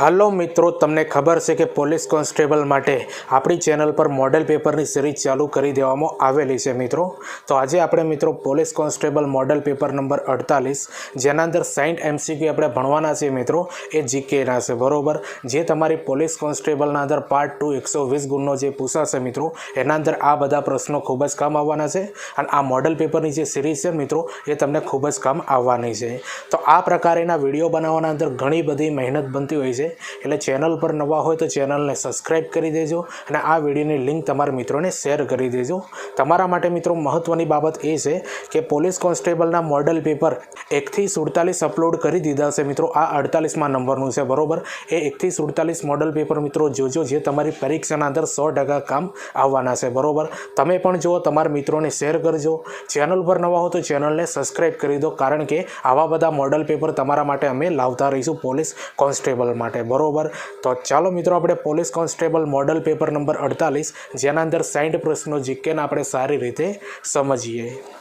હાલો મિત્રો, તમને ખબર છે કે પોલીસ કોન્સ્ટેબલ માટે આપણી ચેનલ પર મોડેલ પેપરની સિરીઝ ચાલુ કરી દેવામાં આવેલી છે મિત્રો. તો આજે આપણે મિત્રો police constable model paper number અડતાલીસ, જેના અંદર સાઈઠ એમસીક્યુ આપણે ભણવાના છે મિત્રો, એ જીકેના છે, બરોબર? જે તમારી પોલીસ કોન્સ્ટેબલના અંદર પાર્ટ ટુ એકસો વીસ ગુણનો જે પૂછાશે મિત્રો, એના અંદર આ બધા પ્રશ્નો ખૂબ જ કામ આવવાના છે. અને આ મોડેલ પેપરની જે સિરીઝ છે મિત્રો, એ તમને ખૂબ જ કામ આવવાની છે. તો આ પ્રકારના વીડિયો બનાવવાના અંદર ઘણી બધી મહેનત બનતી હોય છે. એટલે ચેનલ પર નવા હોય તો ચેનલને સબસ્ક્રાઈબ કરી દેજો અને આ વિડીયોની લિંક તમારા મિત્રોને શેર કરી દેજો. તમારા માટે મિત્રો મહત્ત્વની બાબત એ છે કે પોલીસ કોન્સ્ટેબલના મોડલ પેપર એકથી સુડતાલીસ અપલોડ કરી દીધા છે મિત્રો. આ અડતાલીસમાં નંબરનું છે, બરોબર? એ એકથી સુડતાલીસ મોડલ પેપર મિત્રો જોજો, જે તમારી પરીક્ષાના અંદર સો ટકા કામ આવવાના છે, બરાબર? તમે પણ જુઓ, તમારા મિત્રોને શેર કરજો. ચેનલ પર નવા હો તો ચેનલને સબસ્ક્રાઈબ કરી દો, કારણ કે આવા બધા મોડલ પેપર તમારા માટે અમે લાવતા રહીશું પોલીસ કોન્સ્ટેબલ માટે. બરોબર. તો ચાલો મિત્રો, આપણે police constable model paper number અડતાલીસ, જેના અંદર સાઠ પ્રશ્નો જીકેને આપણે સારી રીતે સમજીએ.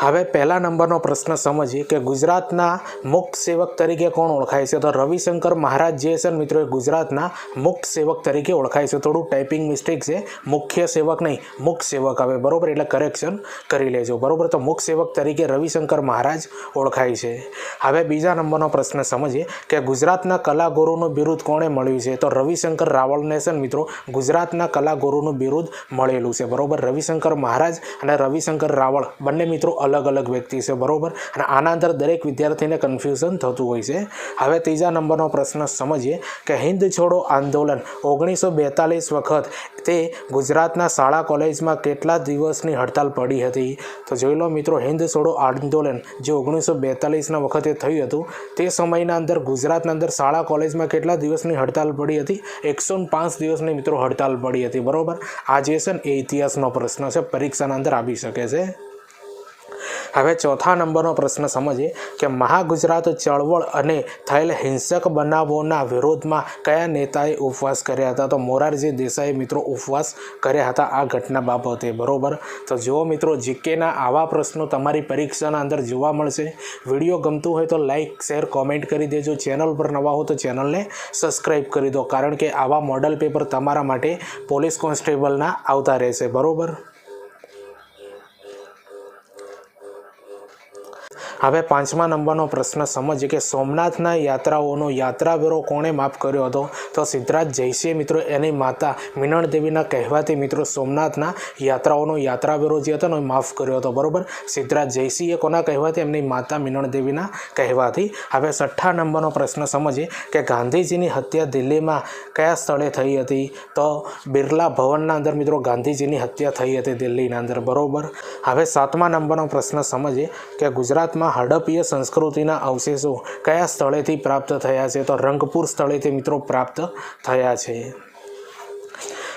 હવે પહેલા નંબરનો પ્રશ્ન સમજીએ કે ગુજરાતના મુક્ત સેવક તરીકે કોણ ઓળખાય છે? તો રવિશંકર મહારાજ જે છે મિત્રો, એ ગુજરાતના મુક્ત સેવક તરીકે ઓળખાય છે. થોડું ટાઈપિંગ મિસ્ટેક છે. મુખ્ય સેવક નહીં, મુક્ત સેવક આવે. બરોબર? એટલે કરેક્શન કરી લેજો. બરોબર? તો મુક્ત સેવક તરીકે રવિશંકર મહારાજ ઓળખાય છે. હવે બીજા નંબરનો પ્રશ્ન સમજીએ કે ગુજરાતના કલાગુરુનું બિરુદ કોણે મળ્યું છે? તો રવિશંકર રાવળને છે મિત્રો, ગુજરાતના કલાગુરુનું બિરુદ મળેલું છે. બરોબર? રવિશંકર મહારાજ અને રવિશંકર રાવળ. બંને મિત્રો અલગ અલગ વ્યક્તિ છે, બરોબર? અને આના અંદર દરેક વિદ્યાર્થીને કન્ફ્યુઝન થતું હોય છે. હવે ત્રીજા નંબરનો પ્રશ્ન સમજીએ કે હિન્દ છોડો આંદોલન ઓગણીસો બેતાલીસ વખત તે ગુજરાતના શાળા કોલેજમાં કેટલા દિવસની હડતાલ પડી હતી? તો જોઈ લો મિત્રો, હિન્દ છોડો આંદોલન જે ઓગણીસો બેતાલીસના વખતે થયું હતું, તે સમયના અંદર ગુજરાતના અંદર શાળા કોલેજમાં કેટલા દિવસની હડતાલ પડી હતી? એકસો પાંચ દિવસની મિત્રો હડતાલ પડી હતી, બરોબર? આ જે છે ને એ ઇતિહાસનો પ્રશ્ન છે, પરીક્ષાના અંદર આવી શકે છે. હવે ચોથા નંબરનો પ્રશ્ન સમજીએ કે મહાગુજરાત ચળવળ અને થયેલ હિંસક બનાવોના વિરોધમાં કયા નેતાએ ઉપવાસ કર્યા હતા? તો મોરારજી દેસાઈ મિત્રો ઉપવાસ કર્યા હતા આ ઘટના બાબતે. બરોબર? તો જુઓ મિત્રો, જીકેના આવા પ્રશ્નો તમારી પરીક્ષાના અંદર જોવા મળશે. વીડિયો ગમતું હોય તો લાઇક શેર, કોમેન્ટ કરી દેજો. ચેનલ પર નવા હો તો ચેનલને સબસ્ક્રાઈબ કરી દો, કારણ કે આવા મોડલ પેપર તમારા માટે પોલીસ કોન્સ્ટેબલના આવતા રહેશે. બરોબર? હવે પાંચમા નંબરનો પ્રશ્ન સમજીએ કે સોમનાથના યાત્રાઓનો યાત્રાવેરો કોણે માફ કર્યો હતો? તો સિદ્ધરાજ જયસિંહ મિત્રો એની માતા મિનળ દેવીના કહેવાથી મિત્રો સોમનાથના યાત્રાઓનો યાત્રાવેરો જે હતો એ માફ કર્યો હતો. બરોબર? સિદ્ધરાજ જયસિંહે કોના કહેવાથી એમની માતા મિનળ દેવીના કહેવાથી હવે છઠ્ઠા નંબરનો પ્રશ્ન સમજીએ કે ગાંધીજીની હત્યા દિલ્હીમાં કયા સ્થળે થઈ હતી? તો બિરલા ભવનના અંદર મિત્રો ગાંધીજીની હત્યા થઈ હતી દિલ્હીના અંદર. બરાબર? હવે સાતમા નંબરનો પ્રશ્ન સમજીએ કે ગુજરાતમાં હડપ્પીય સંસ્કૃતિના અવશેષો કયા સ્થળેથી પ્રાપ્ત થયા છે? તો રંગપુર સ્થળેથી મિત્રો પ્રાપ્ત થયા છે.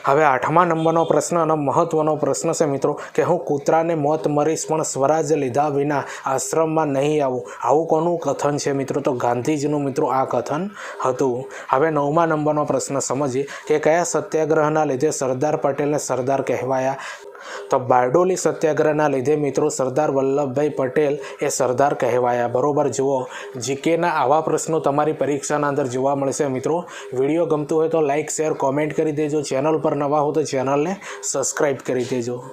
હવે આઠમા નંબરનો પ્રશ્ન અને મહત્વનો પ્રશ્ન છે મિત્રો, કે હું કૂતરાને મોત મરીશ પણ સ્વરાજ લીધા વિના આશ્રમમાં નહીં આવું. આવું કોનું કથન છે મિત્રો? તો ગાંધીજીનું મિત્રો આ કથન હતું. હવે નવમા નંબરનો પ્રશ્ન સમજીએ કે કયા સત્યાગ્રહના લીધે સરદાર પટેલને સરદાર કહેવાયા? તો બારડોલી સત્યાગ્રહના લીધે મિત્રો સરદાર વલ્લભભાઈ પટેલ એ સરદાર કહેવાયા. બરોબર, જુઓ, જીકેના આવા પ્રશ્નો તમારી પરીક્ષાના અંદર જોવા મળશે મિત્રો. વીડિયો ગમતું હોય તો લાઇક શેર, કોમેન્ટ કરી દેજો. ચેનલ પર નવા હો તો ચેનલને સબસ્ક્રાઈબ કરી દેજો.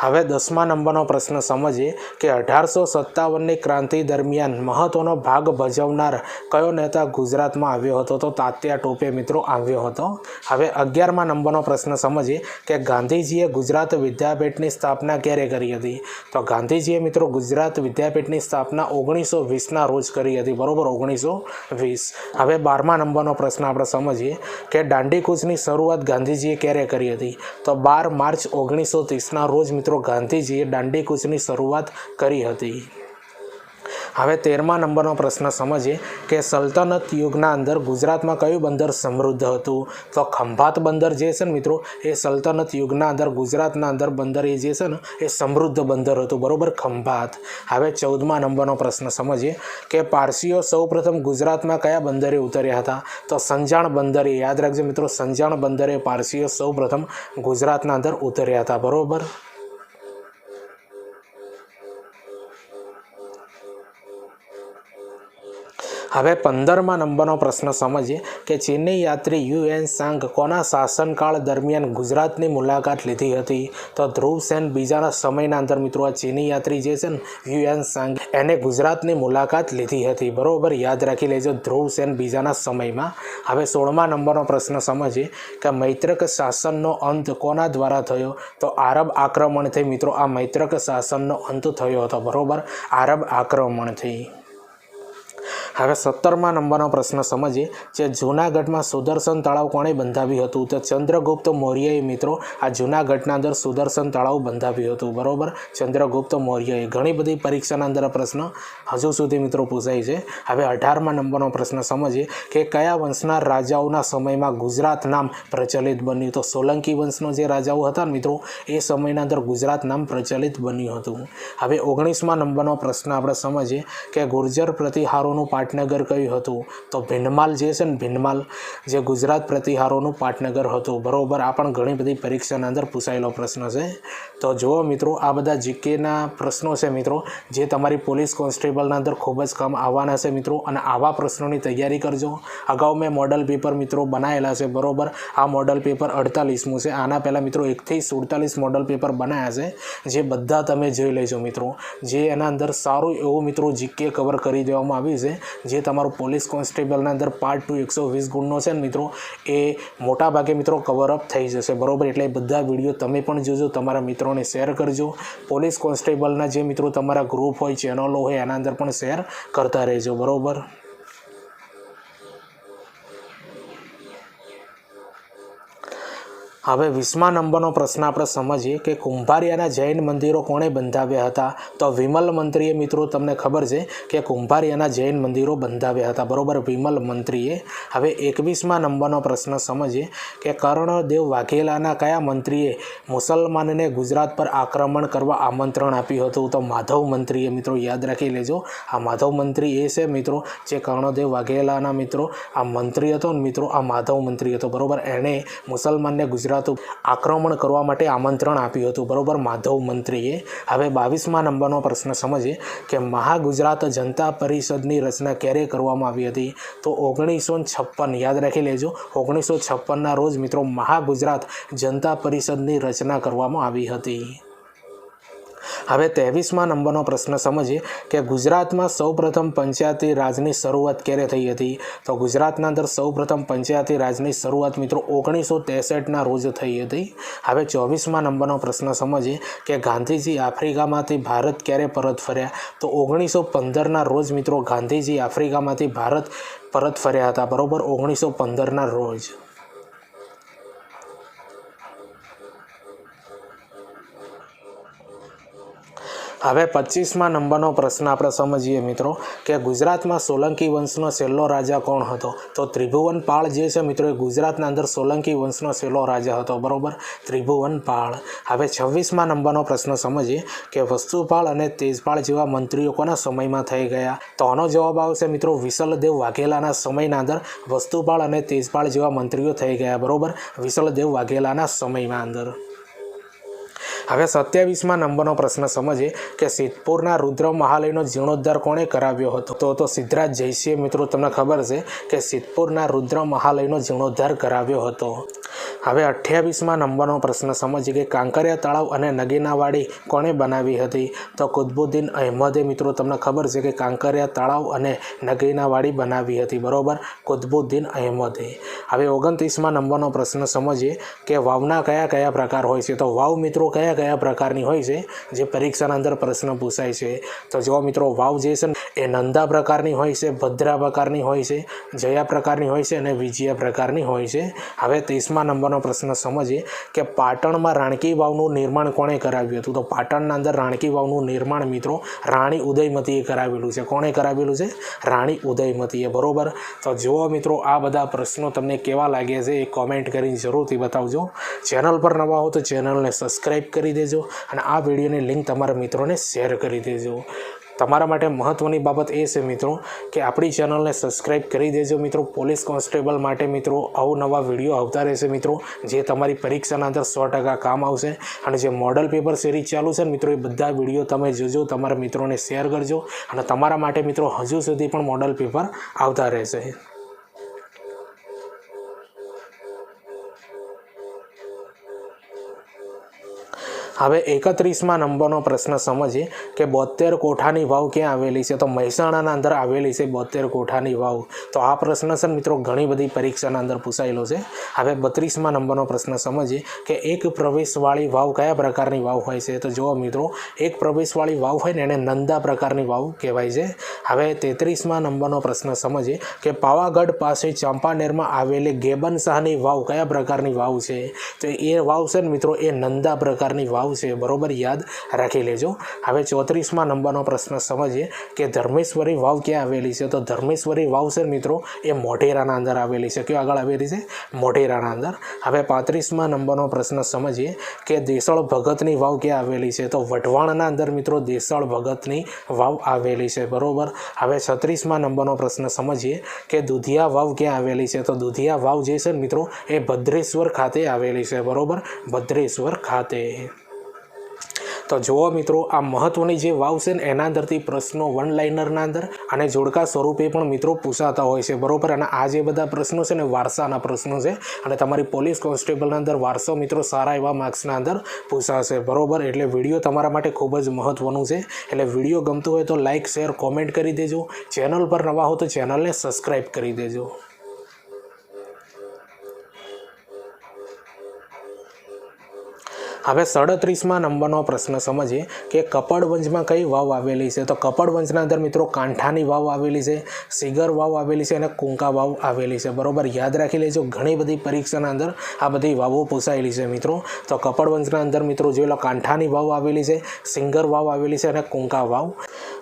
હવે દસમા નંબરનો પ્રશ્ન સમજીએ કે અઢારસો સત્તાવનની ક્રાંતિ દરમિયાન મહત્વનો ભાગ ભજવનાર કયો નેતા ગુજરાતમાં આવ્યો હતો? તો તાત્યા ટોપે મિત્રો આવ્યો હતો. હવે અગિયારમા નંબરનો પ્રશ્ન સમજીએ કે ગાંધીજીએ ગુજરાત વિદ્યાપીઠની સ્થાપના ક્યારે કરી હતી? તો ગાંધીજીએ મિત્રો ગુજરાત વિદ્યાપીઠની સ્થાપના ઓગણીસો વીસના રોજ કરી હતી, બરોબર? ઓગણીસો વીસ. હવે બારમા નંબરનો પ્રશ્ન આપણે સમજીએ કે દાંડીકૂચની શરૂઆત ગાંધીજીએ ક્યારે કરી હતી? તો બાર માર્ચ ઓગણીસો ત્રીસના રોજ મિત્રો મિત્રો ગાંધીજીએ દાંડીકૂચની શરૂઆત કરી હતી. હવે તેરમા નંબરનો પ્રશ્ન સમજીએ કે સલ્તનત યુગના અંદર ગુજરાતમાં કયું બંદર સમૃદ્ધ હતું? તો ખંભાત બંદર જે છે ને મિત્રો, એ સલ્તનત યુગના અંદર, ગુજરાતના અંદર બંદર એ જે છે ને, એ સમૃદ્ધ બંદર હતું. બરોબર? ખંભાત. હવે ચૌદમા નંબરનો પ્રશ્ન સમજીએ કે પારસીઓ સૌપ્રથમ ગુજરાતમાં કયા બંદરે ઉતર્યા હતા? તો સંજાણ બંદરે યાદ રાખજો મિત્રો, સંજાણ બંદરે પારસીઓ સૌપ્રથમ ગુજરાતના અંદર ઉતર્યા હતા. બરોબર? હવે પંદરમા નંબરનો પ્રશ્ન સમજીએ કે ચીની યાત્રી યુએન સાંગ કોના શાસનકાળ દરમિયાન ગુજરાતની મુલાકાત લીધી હતી? તો ધ્રુવસેન બીજાના સમયના અંદર મિત્રો, આ ચીની યાત્રી જે છે ને, યુએન સાંગ, એને ગુજરાતની મુલાકાત લીધી હતી. બરોબર, યાદ રાખી લેજો ધ્રુવસેન બીજાના સમયમાં. હવે સોળમા નંબરનો પ્રશ્ન સમજીએ કે મૈત્રક શાસનનો અંત કોના દ્વારા થયો? તો આરબ આક્રમણથી મિત્રો, આ મૈત્રક શાસનનો અંત થયો હતો. બરોબર, આરબ આક્રમણથી. હવે સત્તરમા નંબરનો પ્રશ્ન સમજીએ. જે જૂનાગઢમાં સુદર્શન તળાવ કોણે બંધાવ્યું હતું? તો ચંદ્રગુપ્ત મૌર્યએ મિત્રો, આ જૂનાગઢના અંદર સુદર્શન તળાવ બંધાવ્યું હતું. બરોબર? ચંદ્રગુપ્ત મૌર્યએ. ઘણી બધી પરીક્ષાના અંદર પ્રશ્ન હજુ સુધી મિત્રો પૂછાય છે. હવે અઢારમા નંબરનો પ્રશ્ન સમજીએ કે કયા વંશના રાજાઓના સમયમાં ગુજરાત નામ પ્રચલિત બન્યું? તો સોલંકી વંશનો જે રાજાઓ હતા મિત્રો, એ સમયના અંદર ગુજરાત નામ પ્રચલિત બન્યું હતું. હવે ઓગણીસમા નંબરનો પ્રશ્ન આપણે સમજીએ કે ગુર્જર પ્રતિહારોનું પાટનગર કયું હતું? તો ભીનમાલ જે છે ને ભીનમાલ જે ગુજરાત પ્રતિહારોનું પાટનગર હતું. બરોબર, આ પણ ઘણી બધી પરીક્ષાના અંદર પૂછાયેલો પ્રશ્ન છે. તો જુઓ મિત્રો, આ બધા જીકેના પ્રશ્નો છે મિત્રો, જે તમારી પોલીસ કોન્સ્ટેબલના અંદર ખૂબ જ કામ આવવાના છે મિત્રો, અને આવા પ્રશ્નોની તૈયારી કરજો. અગાઉ મેં મોડલ પેપર મિત્રો બનાવેલા છે, બરોબર? આ મોડલ પેપર અડતાલીસમું છે. આના પહેલાં મિત્રો એકથી સુડતાલીસ મોડલ પેપર બનાવ્યા છે, જે બધા તમે જોઈ લેજો મિત્રો. જે એના અંદર સારું એવું મિત્રો જીકે કવર કરી દેવામાં આવ્યું છે, જે તમારું પોલીસ કોન્સ્ટેબલના અંદર પાર્ટ ટુ એકસો વીસ ગુણનો છે ને મિત્રો, એ મોટાભાગે મિત્રો કવરઅપ થઈ જશે. બરોબર? એટલે બધા વીડિયો તમે પણ જોજો, તમારા મિત્રોને શેર કરજો. પોલીસ કોન્સ્ટેબલના જે મિત્રો તમારા ગ્રુપ હોય ચેનલો હોય, એના અંદર પણ શેર કરતા રહેજો. બરોબર? હવે વીસમા નંબરનો પ્રશ્ન આપણે સમજીએ કે કુંભારિયાના જૈન મંદિરો કોણે બંધાવ્યા હતા? તો વિમલ મંત્રીએ મિત્રો તમને ખબર છે કે કુંભારિયાના જૈન મંદિરો બંધાવ્યા હતા. બરોબર, વિમલ મંત્રીએ. હવે એકવીસમા નંબરનો પ્રશ્ન સમજીએ કે કર્ણદેવ વાઘેલાના કયા મંત્રીએ મુસલમાનને ગુજરાત પર આક્રમણ કરવા આમંત્રણ આપ્યું હતું? તો માધવ મંત્રીએ, મિત્રો, યાદ રાખી લેજો. આ માધવ મંત્રી એ છે, મિત્રો, જે કર્ણદેવ વાઘેલાના મિત્રો, આ મંત્રી હતો ને, મિત્રો, આ માધવ મંત્રી હતો. બરોબર, એણે મુસલમાનને ગુજરાત આક્રમણ કરવા માટે આમંત્રણ આપ્યું હતું. બરોબર, માધવ મંત્રીએ. હવે બાવીસમા નંબરનો પ્રશ્ન સમજીએ કે મહાગુજરાત જનતા પરિષદની રચના ક્યારે કરવામાં આવી હતી? તો ઓગણીસો છપ્પન, યાદ રાખી લેજો, ઓગણીસો છપ્પનના રોજ મિત્રો મહાગુજરાત જનતા પરિષદની રચના કરવામાં આવી હતી. હવે તેવીસમાં નંબરનો પ્રશ્ન સમજીએ કે ગુજરાતમાં સૌપ્રથમ પંચાયતી રાજની શરૂઆત ક્યારે થઈ હતી? તો ગુજરાતના અંદર સૌપ્રથમ પંચાયતી રાજની શરૂઆત મિત્રો ઓગણીસો ત્રેસઠના રોજ થઈ હતી. હવે ચોવીસમાં નંબરનો પ્રશ્ન સમજીએ કે ગાંધીજી આફ્રિકામાંથી ભારત ક્યારે પરત ફર્યા? તો ઓગણીસો પંદરના રોજ મિત્રો ગાંધીજી આફ્રિકામાંથી ભારત પરત ફર્યા હતા. બરોબર? ઓગણીસો પંદરના રોજ. હવે પચીસમાં નંબરનો પ્રશ્ન આપણે સમજીએ મિત્રો કે ગુજરાતમાં સોલંકી વંશનો છેલ્લો રાજા કોણ હતો? તો ત્રિભુવન પાળ જે છે મિત્રો એ ગુજરાતના અંદર સોલંકી વંશનો છેલ્લો રાજા હતો, બરોબર? ત્રિભુવન પાળ. હવે છવ્વીસમાં નંબરનો પ્રશ્ન સમજીએ કે વસ્તુપાળ અને તેજપાળ જેવા મંત્રીઓ કોના સમયમાં થઈ ગયા? તો આનો જવાબ આવશે મિત્રો વિશલદેવ વાઘેલાના સમયના અંદર વસ્તુપાળ અને તેજપાળ જેવા મંત્રીઓ થઈ ગયા, બરોબર? વિશલદેવ વાઘેલાના સમયમાં અંદર. હવે સત્યાવીસમાં નંબરનો પ્રશ્ન સમજીએ કે સિદ્ધપુરના રુદ્ર મહાલયનો જીર્ણોદ્ધાર કોણે કરાવ્યો હતો? તો તો સિદ્ધરાજ જયસિંહ મિત્રો, તમને ખબર છે કે સિદ્ધપુરના રુદ્ર મહાલયનો જીર્ણોદ્ધાર કરાવ્યો હતો. હવે અઠ્યાવીસમાં નંબરનો પ્રશ્ન. સમજીએ કે કાંકરિયા તળાવ અને નગીનાવાડી કોણે બનાવી હતી? તો કુતબુદ્દીન અહેમદે મિત્રો, તમને ખબર છે કે કાંકરિયા તળાવ અને નગીનાવાડી બનાવી હતી, બરાબર? કુતબુદ્દીન અહેમદે. હવે ઓગણત્રીસમાં નંબરનો પ્રશ્ન. સમજીએ કે વાવના કયા કયા પ્રકાર હોય છે? તો વાવ મિત્રો કયા કયા પ્રકારની હોય છે? જે પરીક્ષાના અંદર પ્રશ્ન પૂછાય છે. તો જો મિત્રો, વાવ જે છે એ નંદા પ્રકારની હોય છે, ભદ્રા પ્રકારની હોય છે, જયા પ્રકારની હોય છે અને વિજયા પ્રકારની હોય છે. હવે ત્રીસમા નંબરનો પ્રશ્ન સમજીએ કે પાટણમાં રાણકી વાવનું નિર્માણ કોણે કરાવ્યું હતું? તો પાટણના અંદર રાણકી વાવનું નિર્માણ મિત્રો રાણી ઉદયમતીએ કરાવેલું છે. કોણે કરાવેલું છે? રાણી ઉદયમતીએ. બરોબર? તો જુઓ મિત્રો, આ બધા પ્રશ્નો તમને કેવા લાગ્યા છે એ કોમેન્ટ કરીને જરૂરથી બતાવજો. ચેનલ પર નવા હો તો ચેનલને સબસ્ક્રાઈબ કરી દેજો અને આ વિડીયોની લિંક તમારા મિત્રોને શેર કરી દેજો. તમારા માટે મહત્ત્વની બાબત એ છે મિત્રો કે આપણી ચેનલને સબસ્ક્રાઈબ કરી દેજો મિત્રો. પોલીસ કોન્સ્ટેબલ માટે મિત્રો અવનવા વીડિયો આવતા રહેશે મિત્રો, જે તમારી પરીક્ષાના અંદર સો કામ આવશે. અને જે મોડલ પેપર સિરીઝ ચાલુ છે મિત્રો, એ બધા વીડિયો તમે જોજો, તમારા મિત્રોને શેર કરજો. અને તમારા માટે મિત્રો હજુ સુધી પણ મોડલ પેપર આવતા રહેશે. હવે એકત્રીસમાં નંબરનો પ્રશ્ન સમજીએ કે બોતેર કોઠાની વાવ ક્યાં આવેલી છે? તો મહેસાણાના અંદર આવેલી છે બોતેર કોઠાની વાવ. તો આ પ્રશ્ન છે મિત્રો ઘણી બધી પરીક્ષાના અંદર પૂછાયેલો છે. હવે બત્રીસમાં નંબરનો પ્રશ્ન સમજીએ કે એક પ્રવેશવાળી વાવ કયા પ્રકારની વાવ હોય છે? તો જુઓ મિત્રો, એક પ્રવેશવાળી વાવ હોય ને એને નંદા પ્રકારની વાવ કહેવાય છે. હવે તેત્રીસમાં નંબરનો પ્રશ્ન સમજીએ કે પાવાગઢ પાસે ચાંપાનેરમાં આવેલી ગેબન શાહની વાવ કયા પ્રકારની વાવ છે? તો એ વાવ છે ને મિત્રો એ નંદા પ્રકારની વાવ છે, બરોબર? યાદ રાખી લેજો. હવે ચોત્રીસમાં નંબરનો પ્રશ્ન સમજીએ કે ધર્મેશ્વરી વાવ ક્યાં આવેલી છે? તો ધર્મેશ્વરી વાવ છે મિત્રો, એ મોઢેરાના અંદર આવેલી છે. કયો આગળ આવેલી છે? મોઢેરાના અંદર. હવે પાંત્રીસમાં નંબરનો પ્રશ્ન સમજીએ કે દેસળ ભગતની વાવ ક્યાં આવેલી છે? તો વઢવાણના અંદર મિત્રો દેસળ ભગતની વાવ આવેલી છે, બરોબર? હવે છત્રીસમાં નંબરનો પ્રશ્ન સમજીએ કે દુધિયા વાવ ક્યાં આવેલી છે? તો દુધિયા વાવ જે છે મિત્રો, એ ભદ્રેશ્વર ખાતે આવેલી છે, બરોબર? ભદ્રેશ્વર ખાતે. તો જુઓ મિત્રો, આ મહત્ત્વની જે વાવ છે ને, એના અંદરથી પ્રશ્નો વન લાઇનરના અંદર અને જોડકા સ્વરૂપે પણ મિત્રો પૂછાતા હોય છે. બરોબર? અને આ જે બધા પ્રશ્નો છે ને, વારસાના પ્રશ્નો છે. અને તમારી પોલીસ કોન્સ્ટેબલના અંદર વારસો મિત્રો સારા એવા માર્ક્સના અંદર પૂછાશે. બરોબર? એટલે વીડિયો તમારા માટે ખૂબ જ મહત્ત્વનું છે. એટલે વીડિયો ગમતું હોય તો લાઇક, શેર, કોમેન્ટ કરી દેજો. ચેનલ પર નવા હો તો ચેનલને સબસ્ક્રાઈબ કરી દેજો. હવે સડત્રીસમાં નંબરનો પ્રશ્ન સમજીએ કે કપડવંજમાં કઈ વાવ આવેલી છે? તો કપડવંજના અંદર મિત્રો કાંઠાની વાવ આવેલી છે, સિગર વાવ આવેલી છે અને કુંકા વાવ આવેલી છે. બરાબર? યાદ રાખી લેજો, ઘણી બધી પરીક્ષાના અંદર આ બધી વાવો પૂછાયેલી છે મિત્રો. તો કપડવંજના અંદર મિત્રો જોઈ લો, કાંઠાની વાવ આવેલી છે, સિંગર વાવ આવેલી છે અને કુંકા વાવ.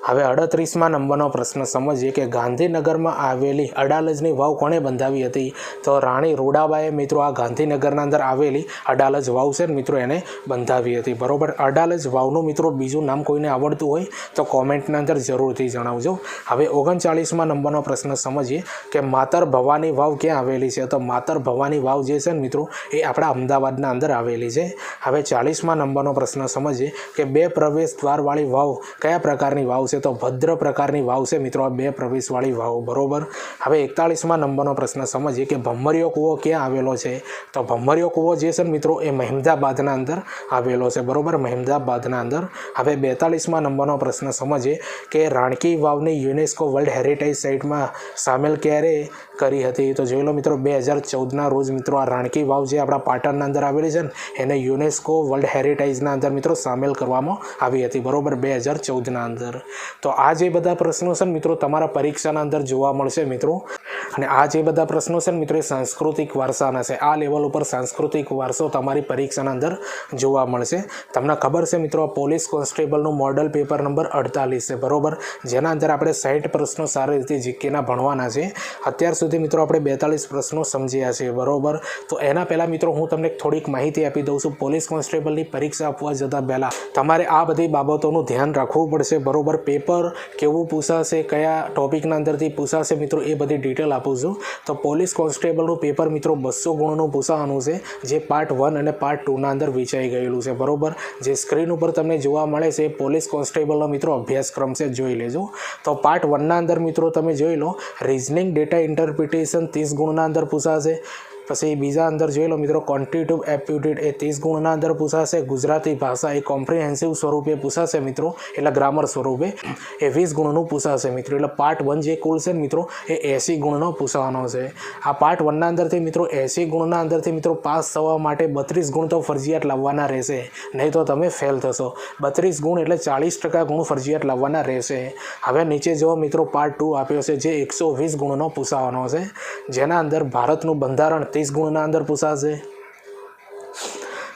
હવે અડત્રીસમાં નંબરનો પ્રશ્ન સમજીએ કે ગાંધીનગરમાં આવેલી અડાલજની વાવ કોણે બંધાવી હતી? તો રાણી રૂડાબાએ મિત્રો આ ગાંધીનગરના અંદર આવેલી અડાલજ વાવ છે મિત્રો એને બંધાવી હતી. બરોબર? અડાલજ વાવનું મિત્રો બીજું નામ કોઈને આવડતું હોય તો કોમેન્ટના અંદર જરૂરથી જણાવજો. હવે ઓગણચાળીસમાં નંબરનો પ્રશ્ન સમજીએ કે માતર ભવાની વાવ ક્યાં આવેલી છે? તો માતર ભવાની વાવ જે છે ને મિત્રો, એ આપણા અમદાવાદના અંદર આવેલી છે. હવે ચાળીસમાં નંબરનો પ્રશ્ન સમજીએ કે બે પ્રવેશ દ્વારવાળી વાવ કયા પ્રકારની વાવ છે? તો ભદ્ર પ્રકારની વાવ છે મિત્રો, આ બે પ્રવેશવાળી વાવ. બરાબર? હવે એકતાળીસમાં નંબરનો પ્રશ્ન સમજીએ કે ભમરિયો કૂવો ક્યાં આવેલો છે? તો ભમરિયો કૂવો જે છે ને મિત્રો, એ મહેમદાબાદના અંદર આવેલો છે. બરોબર? મહેમદાબાદના અંદર. હવે બેતાળીસમાં નંબરનો પ્રશ્ન સમજીએ કે રાણકી વાવની યુનેસ્કો વર્લ્ડ હેરિટેજ સાઇટમાં સામેલ ક્યારે કરી હતી? તો જોઈ લો મિત્રો, બે હજાર ચૌદના રોજ મિત્રો આ રાણકી વાવ જે આપણા પાટણના અંદર આવેલી છે ને, એને યુનેસ્કો વર્લ્ડ હેરિટેજના અંદર મિત્રો સામેલ કરવામાં આવી હતી. બરોબર? બે હજાર ચૌદના અંદર. તો આ જે બધા પ્રશ્નો છે ને મિત્રો, તમારા પરીક્ષાના અંદર જોવા મળશે મિત્રો. અને આ જે બધા પ્રશ્નો છે ને મિત્રો, એ સાંસ્કૃતિક વારસાના છે. આ લેવલ ઉપર સાંસ્કૃતિક વારસો તમારી પરીક્ષાના અંદર જોવા મળશે. તમને ખબર છે મિત્રો, પોલીસ કોન્સ્ટેબલનું મોડલ પેપર નંબર અડતાલીસ છે, બરોબર? જેના અંદર આપણે સાઠ પ્રશ્નો સારી રીતે જીકેના ભણવાના છે. અત્યાર સુધી મિત્રો આપણે બેતાલીસ પ્રશ્નો સમજ્યા છે, બરોબર? તો એના પહેલાં મિત્રો હું તમને થોડીક માહિતી આપી દઉં છું. પોલીસ કોન્સ્ટેબલની પરીક્ષા આપવા જતાં પહેલાં તમારે આ બધી બાબતોનું ધ્યાન રાખવું પડશે, બરોબર? પેપર કેવું પૂછાશે, કયા ટોપિકના અંદરથી પૂછાશે મિત્રો એ બધી ડિટેલ આપું છું. તો પોલીસ કોન્સ્ટેબલનું પેપર મિત્રો બસો ગુણનું પૂછાવાનું છે, જે પાર્ટ વન અને પાર્ટ ટુના અંદર વેચાઈ ગયેલું છે, બરોબર? જે સ્ક્રીન ઉપર તમને જોવા મળે છે પોલીસ કોન્સ્ટેબલનો મિત્રો અભ્યાસક્રમ છે, જોઈ લેજો. તો પાર્ટ વનના અંદર મિત્રો તમે જોઈ લો રિઝનિંગ ડેટા ઇન્ટરપ્રિટેશન ત્રીસ ગુણના અંદર પૂછાશે. પછી બીજા અંદર જોઈ લો મિત્રો કોન્ટિટિવ એપ્યુટેડ એ ત્રીસ ગુણના અંદર પૂછાશે. ગુજરાતી ભાષા એ કોમ્પ્રિહેન્સિવ સ્વરૂપે પૂછાશે મિત્રો, એટલે ગ્રામર સ્વરૂપે એ વીસ ગુણનું પૂછાશે મિત્રો. એટલે પાર્ટ વન જે કુલ છે મિત્રો, એ એંસી ગુણનો પૂછવાનો છે. આ પાર્ટ વનના અંદરથી મિત્રો, એંસી ગુણના અંદરથી મિત્રો, પાસ થવા માટે બત્રીસ ગુણ તો ફરજિયાત લાવવાના રહેશે. નહીં તો તમે ફેલ થશો. બત્રીસ ગુણ એટલે ચાળીસ ટકા ગુણ ફરજિયાત લાવવાના રહેશે. હવે નીચે જો મિત્રો પાર્ટ ટુ આપ્યો છે, જે એકસો વીસ ગુણનો પૂછાવાનો છે. જેના અંદર ભારતનું બંધારણ ત્રીસ ગુણના અંદર પૂછાશે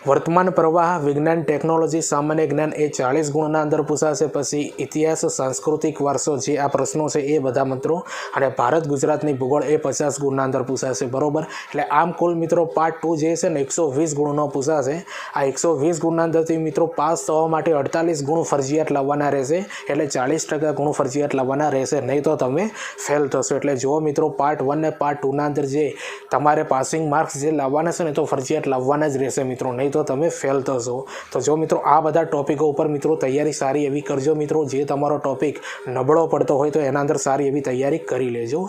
વર્તમાન પ્રવાહ, વિજ્ઞાન, ટેકનોલોજી, સામાન્ય જ્ઞાન એ ચાળીસ ગુણના અંદર પૂછાશે. પછી ઇતિહાસ, સાંસ્કૃતિક વારસો જે આ પ્રશ્નો છે એ બધા મિત્રો. અને ભારત ગુજરાતની ભૂગોળ એ પચાસ ગુણના અંદર પૂછાશે. બરોબર? એટલે આમ કુલ મિત્રો પાર્ટ ટુ જે છે ને એકસો વીસ ગુણનો પૂછાશે. આ એકસો વીસ ગુણના અંદરથી મિત્રો પાસ થવા માટે અડતાલીસ ગુણ ફરજિયાત લાવવાના રહેશે. એટલે ચાલીસ ટકા ગુણ ફરજિયાત લાવવાના રહેશે. નહીં તો તમે ફેલ થશો. એટલે જો મિત્રો પાર્ટ વન ને પાર્ટ ટુના અંદર જે તમારે પાસિંગ માર્ક્સ જે લાવવાના છે ને તો ફરજિયાત લાવવાના જ રહેશે મિત્રો. નહીં તો તમે ફેલ થશો તો જો મિત્રો, આ બધા ટોપિકો ઉપર મિત્રો તૈયારી સારી એવી કરજો મિત્રો. જે તમારો ટોપિક નબળો પડતો હોય તો એના અંદર સારી એવી તૈયારી કરી લેજો.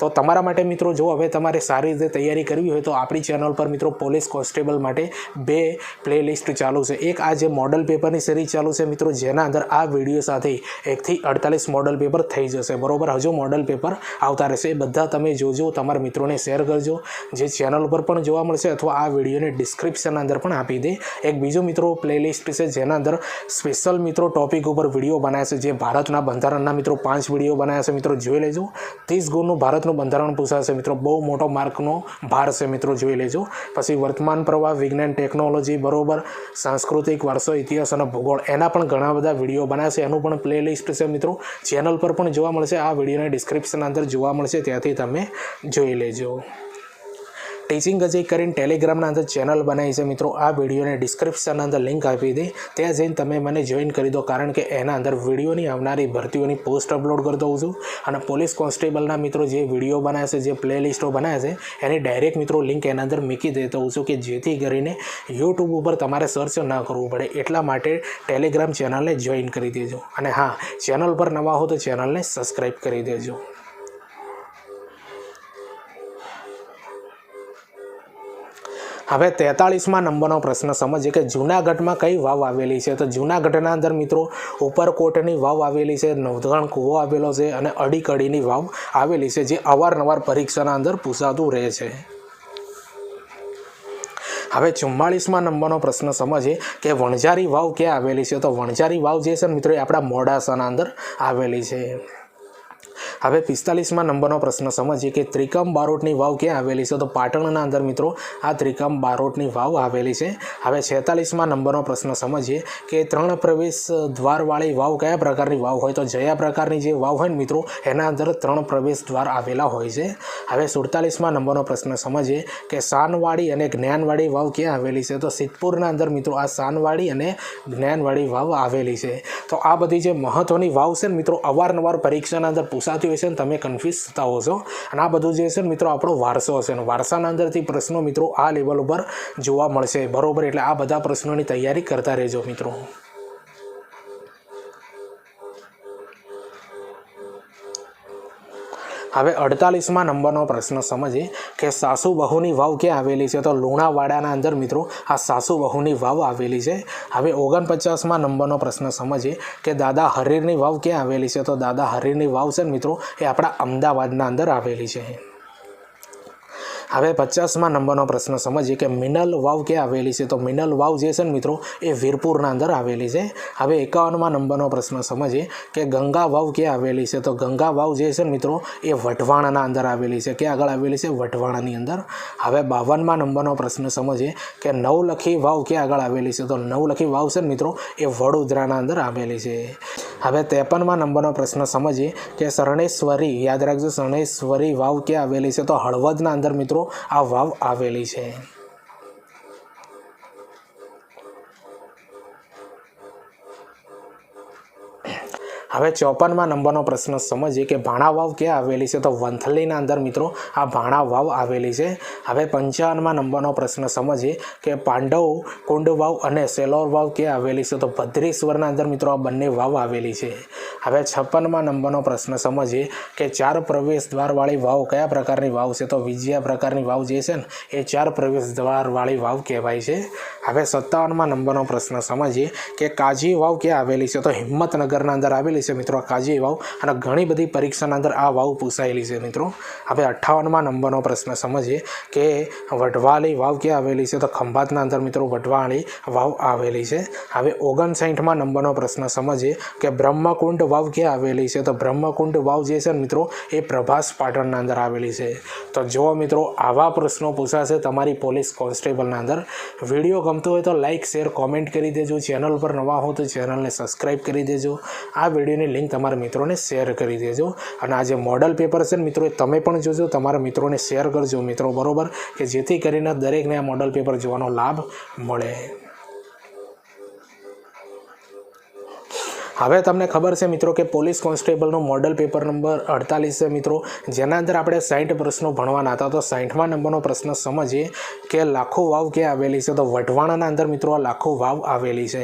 તો તમારા માટે મિત્રો, જો હવે તમારે સારી રીતે તૈયારી કરવી હોય તો આપણી ચેનલ પર મિત્રો પોલીસ કોન્સ્ટેબલ માટે બે પ્લેલિસ્ટ ચાલુ છે. એક આ જે મોડલ પેપરની સિરીઝ ચાલુ છે મિત્રો, જેના અંદર આ વીડિયો સાથે એકથી અડતાલીસ મોડલ પેપર થઈ જશે. બરોબર? હજુ મોડલ પેપર આવતા રહેશે. બધા તમે જોજો, તમારા મિત્રોને શેર કરજો. જે ચેનલ ઉપર પણ જોવા મળશે અથવા આ વિડીયોને ડિસ્ક્રિપ્શન અંદર પણ આપી દે. એક બીજું મિત્રો પ્લેલિસ્ટ છે, જેના અંદર સ્પેશિયલ મિત્રો ટોપિક ઉપર વીડિયો બનાવ્યા છે, જે ભારતના બંધારણના મિત્રો પાંચ વીડિયો બનાવ્યા છે, મિત્રો જોઈ લેજો. ત્રીસ ગુણનું ભારતનું બંધારણ પૂછાશે મિત્રો. બહુ મોટો માર્કનો ભાર છે, મિત્રો, જોઈ લેજો. પછી વર્તમાન પ્રવાહ, વિજ્ઞાન ટેકનોલોજી બરોબર, સાંસ્કૃતિક, વારસો, ઇતિહાસ અને ભૂગોળ. એના પણ ઘણા બધા વીડિયો બનાવ્યા છે. એનું પણ પ્લેલિસ્ટ છે, મિત્રો. ચેનલ પર પણ જોવા મળશે. આ વિડીયોને ડિસ્ક્રિપ્શન અંદર જોવા મળશે. ત્યાંથી તમે જોઈ લેજો. ટીચિંગ અજય કરીને ટેલિગ્રામના અંદર ચેનલ બનાવી છે. મિત્રો, આ વિડીયોને ડિસ્ક્રિપ્શન અંદર લિંક આપી દે. ત્યાં જઈને તમે મને જોઈન કરી દો, કારણ કે એના અંદર વિડીયોની આવનારી ભરતીઓની પોસ્ટ અપલોડ કરતો હોઉં છું. અને પોલીસ કોન્સ્ટેબલના મિત્રો જે વીડિયો બનાવે છે, જે પ્લેલિસ્ટો બનાવે છે, એની ડાયરેક્ટ મિત્રો લિંક એના અંદર મૂકી દેતો હોઉં છું કે જેથી કરીને યુટ્યુબ ઉપર તમારે સર્ચ ન કરવું પડે. એટલા માટે ટેલિગ્રામ ચેનલને જોઈન કરી દેજો. અને હા, ચેનલ પર નવા હો તો ચેનલને સબસ્ક્રાઈબ કરી દેજો. હવે તેતાળીસમાં નંબરનો પ્રશ્ન સમજીએ કે જૂનાગઢમાં કઈ વાવ આવેલી છે? તો જૂનાગઢના અંદર મિત્રો ઉપરકોટની વાવ આવેલી છે નવધણ કૂવો આવેલો છે અને અડીકડીની વાવ આવેલી છે, જે અવારનવાર પરીક્ષાના અંદર પૂછાતું રહે છે. હવે ચુમ્માળીસમાં નંબરનો પ્રશ્ન સમજીએ કે વણઝારી વાવ ક્યાં આવેલી છે? તો વણઝારી વાવ જે છે મિત્રો એ આપણા મોડાસાના અંદર આવેલી છે. હવે પિસ્તાલીસમાં નંબરનો પ્રશ્ન સમજીએ કે ત્રિકમ બારોટની વાવ ક્યાં આવેલી છે? તો પાટણના અંદર મિત્રો, આ ત્રિકમ બારોટની વાવ આવેલી છે. હવે છેતાલીસમાં નંબરનો પ્રશ્ન સમજીએ કે ત્રણ પ્રવેશ દ્વારવાળી વાવ કયા પ્રકારની વાવ હોય? તો જયા પ્રકારની જે વાવ હોય ને મિત્રો, એના અંદર ત્રણ પ્રવેશ દ્વાર આવેલા હોય છે. હવે સુડતાલીસમાં નંબરનો પ્રશ્ન સમજીએ કે શાનવાળી અને જ્ઞાનવાડી વાવ ક્યાં આવેલી છે? તો સિદ્ધપુરના અંદર મિત્રો, આ શાનવાળી અને જ્ઞાનવાડી વાવ આવેલી છે. તો આ બધી જે મહત્ત્વની વાવ છે ને મિત્રો, અવારનવાર પરીક્ષાના અંદર પૂછાતી હોય છે ને તમે કન્ફ્યુઝ થતા હો છો. અને આ બધું જે છે મિત્રો આપણો વારસો હશે. અને વારસાના અંદરથી પ્રશ્નો મિત્રો આ લેવલ ઉપર જોવા મળશે. બરોબર? એટલે આ બધા પ્રશ્નોની તૈયારી કરતા રહેજો મિત્રો. હવે અડતાલીસમાં નંબરનો પ્રશ્ન સમજીએ. કે સાસુ બહુની વાવ ક્યાં આવેલી છે? તો લુણાવાડાના અંદર મિત્રો, આ સાસુ બહુની વાવ આવેલી છે. હવે ઓગણપચાસમાં નંબરનો પ્રશ્ન સમજીએ કે દાદા હરીરની વાવ ક્યાં આવેલી છે? તો દાદા હરીરની વાવ છે મિત્રો, એ આપણા અમદાવાદના અંદર આવેલી છે. હવે પચાસમાં નંબરનો પ્રશ્ન સમજીએ કે મિનલ વાવ ક્યાં આવેલી છે? તો મિનલ વાવ જે છે ને મિત્રો, એ વીરપુરના અંદર આવેલી છે. હવે એકાવનમાં નંબરનો પ્રશ્ન સમજીએ કે ગંગા વાવ ક્યાં આવેલી છે? તો ગંગા વાવ જે છે ને મિત્રો, એ વઢવાણના અંદર આવેલી છે. ક્યાં આગળ આવેલી છે? વઢવાણની અંદર. હવે બાવનમાં નંબરનો પ્રશ્ન સમજીએ કે નવલખી વાવ ક્યાં આગળ આવેલી છે? તો નવલખી વાવ છે ને મિત્રો, એ વડોદરાના અંદર આવેલી છે. હવે ત્રેપનમાં નંબરનો પ્રશ્ન સમજીએ કે શરણેશ્વરી, યાદ રાખજો, શરણેશ્વરી વાવ ક્યાં આવેલી છે? તો હળવદના અંદર મિત્રો આ વાવ આવેલી છે. હવે ચોપનમાં નંબરનો પ્રશ્ન સમજીએ કે ભાણા વાવ ક્યાં આવેલી છે? તો વંથલીના અંદર મિત્રો આ ભાણા વાવ આવેલી છે. હવે પંચાવનમાં નંબરનો પ્રશ્ન સમજીએ કે પાંડવ, કુંડ વાવ અને સેલોર વાવ ક્યાં આવેલી છે? તો ભદ્રેશ્વરના અંદર મિત્રો આ બંને વાવ આવેલી છે. હવે છપ્પનમાં નંબરનો પ્રશ્ન સમજીએ કે ચાર પ્રવેશ દ્વારવાળી વાવ કયા પ્રકારની વાવ છે? તો વિજયા પ્રકારની વાવ જે છે ને, એ ચાર પ્રવેશ દ્વારવાળી વાવ કહેવાય છે. હવે સત્તાવનમાં નંબરનો પ્રશ્ન સમજીએ કે કાજી વાવ ક્યાં આવેલી છે? તો હિંમતનગરના અંદર આવેલી છે છે મિત્રો કાજી વાવ અને ઘણી બધી પરીક્ષાના અંદર આ વાવ પૂછાયેલી છે મિત્રો. હવે અઠ્ઠાવનમાં નંબરનો પ્રશ્ન સમજીએ કે વઢવાળી વાવ ક્યાં આવેલી છે? તો ખંભાતના અંદર મિત્રો વઢવાળી વાવ આવેલી છે. હવે ઓગણસાઠમાં નંબરનો પ્રશ્ન સમજીએ કે બ્રહ્મકુંડ વાવ ક્યાં આવેલી છે? તો બ્રહ્મકુંડ વાવ જે છે મિત્રો, એ પ્રભાસ પાટણના અંદર આવેલી છે. તો જો મિત્રો આવા પ્રશ્નો પૂછાશે તમારી પોલીસ કોન્સ્ટેબલના અંદર, વીડિયો ગમતો હોય તો લાઇક શેર, કોમેન્ટ કરી દેજો. ચેનલ પર નવા હો તો ચેનલને સબસ્ક્રાઈબ કરી દેજો. આ વિડીયોની લિંક તમારા મિત્રોને શેર કરી દેજો. અને આ જે મોડલ પેપર છે ને મિત્રો, એ તમે પણ જોજો, તમારા મિત્રોને શેર કરજો મિત્રો, બરોબર? કે જેથી કરીને દરેકને આ મોડલ પેપર જોવાનો લાભ મળે. હવે તમને ખબર છે મિત્રો કે પોલીસ કોન્સ્ટેબલનો મોડલ પેપર નંબર અડતાલીસ છે મિત્રો, જેના અંદર આપણે સાઠ પ્રશ્નો ભણવાના હતા. તો સાઠમા નંબરનો પ્રશ્ન સમજીએ કે લાખો વાવ ક્યાં આવેલી છે? તો વઢવાણાના અંદર મિત્રો આ લાખો વાવ આવેલી છે.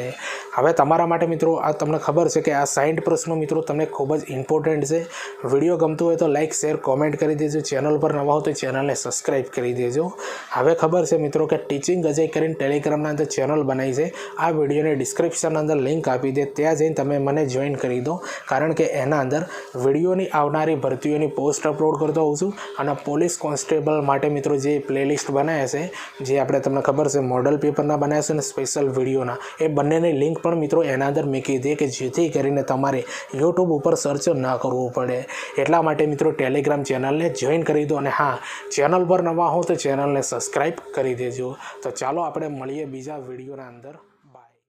હવે તમારા માટે મિત્રો આ તમને ખબર છે કે આ સાઠ પ્રશ્નો મિત્રો તમને ખૂબ જ ઇમ્પોર્ટન્ટ છે. વીડિયો ગમતો હોય તો લાઇક શેર કોમેન્ટ કરી દેજો. ચેનલ પર નવા હો તો ચેનલને સબસ્ક્રાઈબ કરી દેજો. હવે ખબર છે મિત્રો કે ટીચિંગ અજય કરીને ટેલિગ્રામના અંદર ચેનલ બનાવી છે. આ વિડીયોની ડિસ્ક્રિપ્શન અંદર લિંક આપી દે. ત્યાં જઈને તમે મને જોઈન કરી દો. કારણ કે એના અંદર વિડીયોની આવનારી ભરતીઓની પોસ્ટ અપલોડ કરતો હોઉં છું અને પોલીસ કોન્સ્ટેબલ માટે મિત્રો જે પ્લેલિસ્ટ બનાવ્યા છે, જે આપણે તમને ખબર છે મોડલ પેપરના બનાવ્યા છે અને સ્પેશિયલ વિડીયોના, એ બંનેની લિંક પણ મિત્રો એના અંદર મૂકી દે કે જેથી કરીને તમારે યુટ્યુબ ઉપર સર્ચ ના કરવું પડે. એટલા માટે મિત્રો ટેલિગ્રામ ચેનલને જોઈન કરી દો અને હા ચેનલ પર નવા હો તો ચેનલને સબસ્ક્રાઈબ કરી દેજો. તો ચાલો આપણે મળીએ બીજા વિડીયોના અંદર.